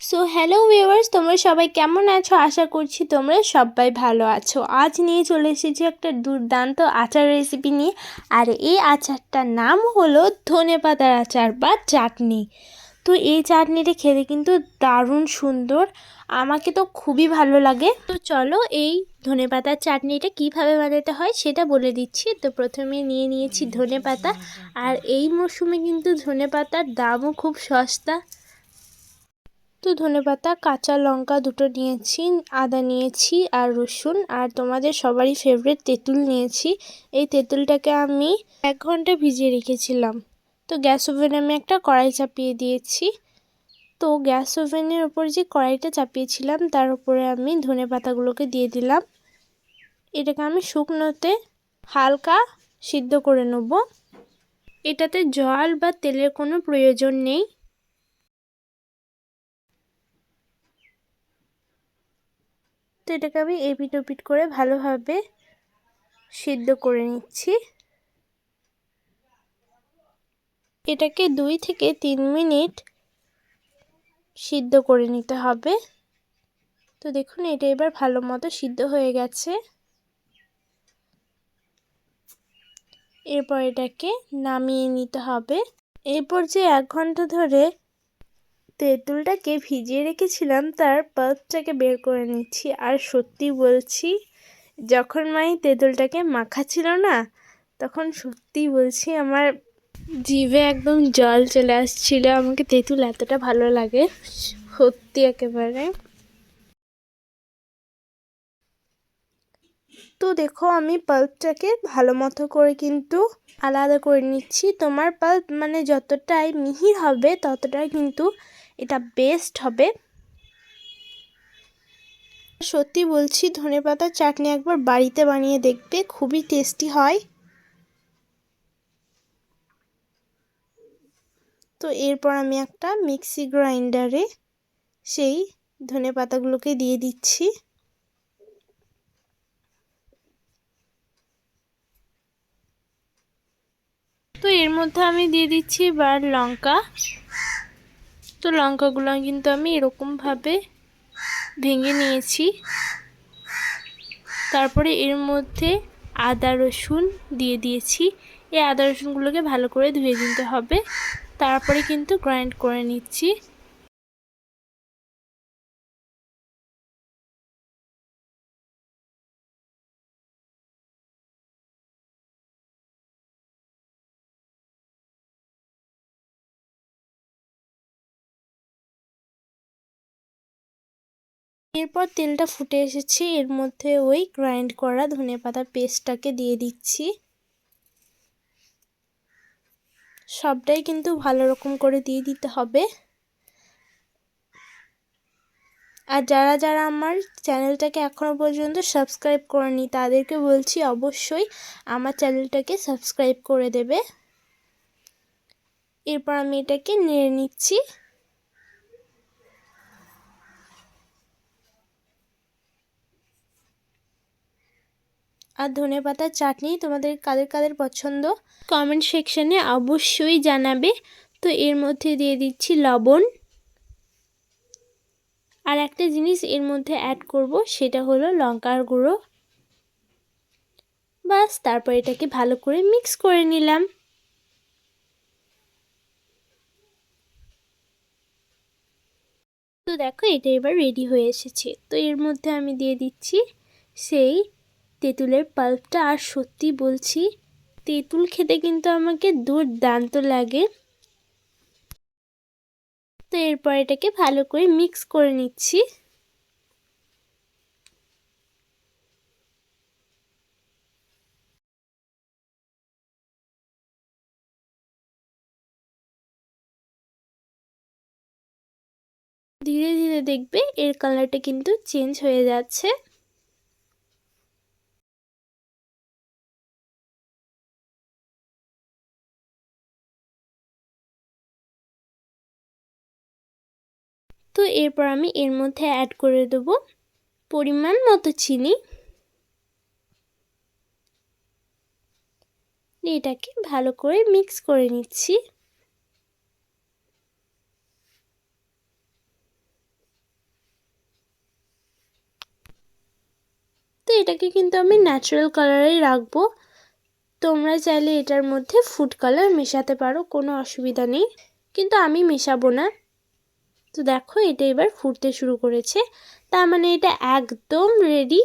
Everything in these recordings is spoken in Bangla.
সো হ্যালো ভিউয়ার্স তোমরা সবাই কেমন আছো? আশা করছি তোমরা সবাই ভালো আছো। আজ নিয়ে চলে এসেছি একটা দুর্দান্ত আচার রেসিপি নিয়ে। আর এই আচারটার নাম হলো ধনে পাতার আচার বা চাটনি। তো এই চাটনিটা খেতে কিন্তু দারুণ সুন্দর। আমাকে তো খুবই ভালো লাগে। তো চলো এই ধনে পাতার চাটনিটা কীভাবে বানাতে হয় সেটা বলে দিচ্ছি। তো প্রথমে নিয়ে নিয়েছি ধনে পাতা। আর এই মরশুমে কিন্তু ধনে পাতার দামও খুব সস্তা। তো ধনেপাতা কাঁচা লঙ্কা দুটো নিয়েছি, আদা নিয়েছি আর রসুন আর তোমাদের সবারই ফেভারিট তেঁতুল নিয়েছি। এই তেঁতুলটাকে আমি এক ঘণ্টা ভিজিয়ে রেখেছিলাম। তো গ্যাস ওভেনে আমি একটা কড়াই চাপিয়ে দিয়েছি। তো গ্যাস ওভেনের ওপর যে কড়াইটা চাপিয়েছিলাম, তার উপরে আমি ধনে পাতাগুলোকে দিয়ে দিলাম। এটাকে আমি শুকনোতে হালকা সিদ্ধ করে নেব। এটাতে জল বা তেলের কোনো প্রয়োজন নেই। তো এটাকে আমি এপিট ওপিট করে ভালোভাবে সিদ্ধ করে নিচ্ছি। এটাকে দুই থেকে তিন মিনিট সিদ্ধ করে নিতে হবে। তো দেখুন, এটা এবার ভালো মতো সিদ্ধ হয়ে গেছে। এরপর এটাকে নামিয়ে নিতে হবে। এরপর যে এক ঘণ্টা ধরে তেঁতুলটাকে ভিজিয়ে রেখেছিলাম, তার পাল্পটাকে বের করে নিচ্ছি। আর সত্যি বলছি, যখন মাই তেঁতুলটাকে মাখাচ্ছিল না, তখন সত্যি বলছি আমার জিভে একদম জল চলে আসছিল, আমাকে তেঁতুল এতটা ভালো লাগে, সত্যি একেবারে। তো দেখো, আমি পাল্পটাকে ভালো মতো করে কিন্তু আলাদা করে নিচ্ছি। তোমার পাল্প মানে যতটাই মিহি হবে, ততটাই কিন্তু এটা বেস্ট হবে। সত্যি বলছি, ধনে পাতার চাটনি একবার বাড়িতে বানিয়ে দেখবে খুবই টেস্টি হয়। তো এরপর আমি একটা মিক্সি গ্রাইন্ডারে সেই ধনে পাতাগুলোকে দিয়ে দিচ্ছি। তো এর মধ্যে আমি দিয়ে দিচ্ছি এবার লঙ্কা। তো লঙ্কাগুলো কিন্তু আমি এরকমভাবে ভেঙে নিয়েছি। তারপরে এর মধ্যে আদা রসুন দিয়ে দিয়েছি। এই আদা রসুনগুলোকে ভালো করে ধুয়ে দিতে হবে। তারপরে কিন্তু গ্রাইন্ড করে নিচ্ছি। এরপর তেলটা ফুটে এসেছে। এর মধ্যে ওই গ্রাইন্ড করা ধনে পাতা পেস্টটাকে দিয়ে দিচ্ছি। সবটাই কিন্তু ভালো রকম করে দিয়ে দিতে হবে। আর যারা যারা আমার চ্যানেলটাকে এখনও পর্যন্ত সাবস্ক্রাইব করেনি, তাদেরকে বলছি অবশ্যই আমার চ্যানেলটাকে সাবস্ক্রাইব করে দেবে। এরপর আমি এটাকে নিয়ে নিচ্ছি। আর ধনে পাতার চাটনি তোমাদের কাদের কাদের পছন্দ? কমেন্ট সেকশানে অবশ্যই জানাবে। তো এর মধ্যে দিয়ে দিচ্ছি লবণ। আর একটা জিনিস এর মধ্যে অ্যাড করব, সেটা হলো লঙ্কার গুঁড়ো। বাস, তারপর এটাকে ভালো করে মিক্স করে নিলাম। তো দেখো, এটা এবার রেডি হয়ে এসেছে। তো এর মধ্যে আমি দিয়ে দিচ্ছি সেই তেঁতুলের পাল্পটা, আর সত্যি বলছি, তেঁতুল খেতে কিন্তু আমাকে দুর্দান্ত লাগে। তো এরপর এটাকে ভালো করে মিক্স করে নিচ্ছি। ধীরে ধীরে দেখবে এর কালারটা কিন্তু চেঞ্জ হয়ে যাচ্ছে। তো এরপর আমি এর মধ্যে অ্যাড করে দেবো পরিমাণ মতো চিনি। এটাকে ভালো করে মিক্স করে নিচ্ছি। তো এটাকে কিন্তু আমি ন্যাচারাল কালারেই রাখব। তোমরা চাইলে এটার মধ্যে ফুড কালার মেশাতে পারো, কোনো অসুবিধা নেই। কিন্তু আমি মেশাবো না। তো দেখো, এটা এবার ফুটতে শুরু করেছে। তার মানে এটা একদম রেডি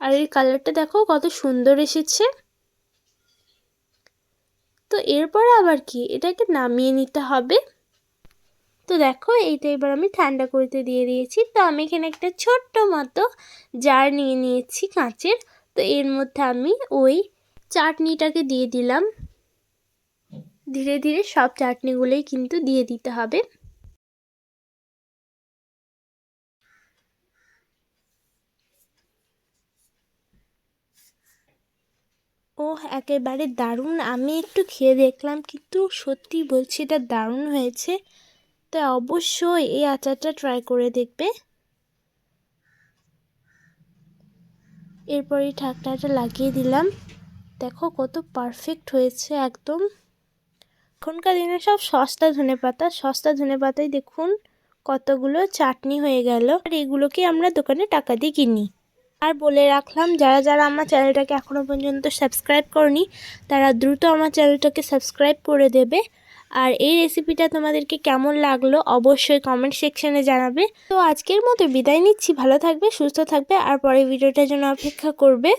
আর এর কালারটা দেখো, কত সুন্দর এসেছে। তো এরপর আবার কি? এটাকে নামিয়ে নিতে হবে। তো দেখো, এইটা এবার আমি ঠান্ডা করতে দিয়ে দিয়েছি। তো আমি এখানে একটা ছোট্ট মতো জার নিয়ে নিয়েছি কাঁচের। তো এর মধ্যে আমি ওই চাটনিটাকে দিয়ে দিলাম। ধীরে ধীরে সব চাটনিগুলোই কিন্তু দিয়ে দিতে হবে। ও একেবারে দারুণ। আমি একটু খেয়ে দেখলাম, কিন্তু সত্যি বলছি এটা দারুণ হয়েছে। তো অবশ্যই এই আচারটা ট্রাই করে দেখবে। এরপর ঢাকনাটা লাগিয়ে দিলাম। দেখো কত পারফেক্ট হয়েছে একদম। এখনকার দিনে সব সস্তা ধনে পাতা, সস্তা ধনে পাতায় দেখুন কতগুলো চাটনি হয়ে গেল। আর এগুলোকে আমরা দোকানে টাকা দিয়ে কিনি। আর বলে রাখলাম, যারা যারা আমার চ্যানেলটাকে এখনও পর্যন্ত সাবস্ক্রাইব করনি, তারা দ্রুত আমার চ্যানেলটাকে সাবস্ক্রাইব করে দেবে। আর এই রেসিপিটা তোমাদেরকে কেমন লাগল অবশ্যই কমেন্ট সেকশানে জানাবে। তো আজকের মতো বিদায় নিচ্ছি। ভালো থাকবে, সুস্থ থাকবে, আর পরে ভিডিওটার জন্য অপেক্ষা করবে।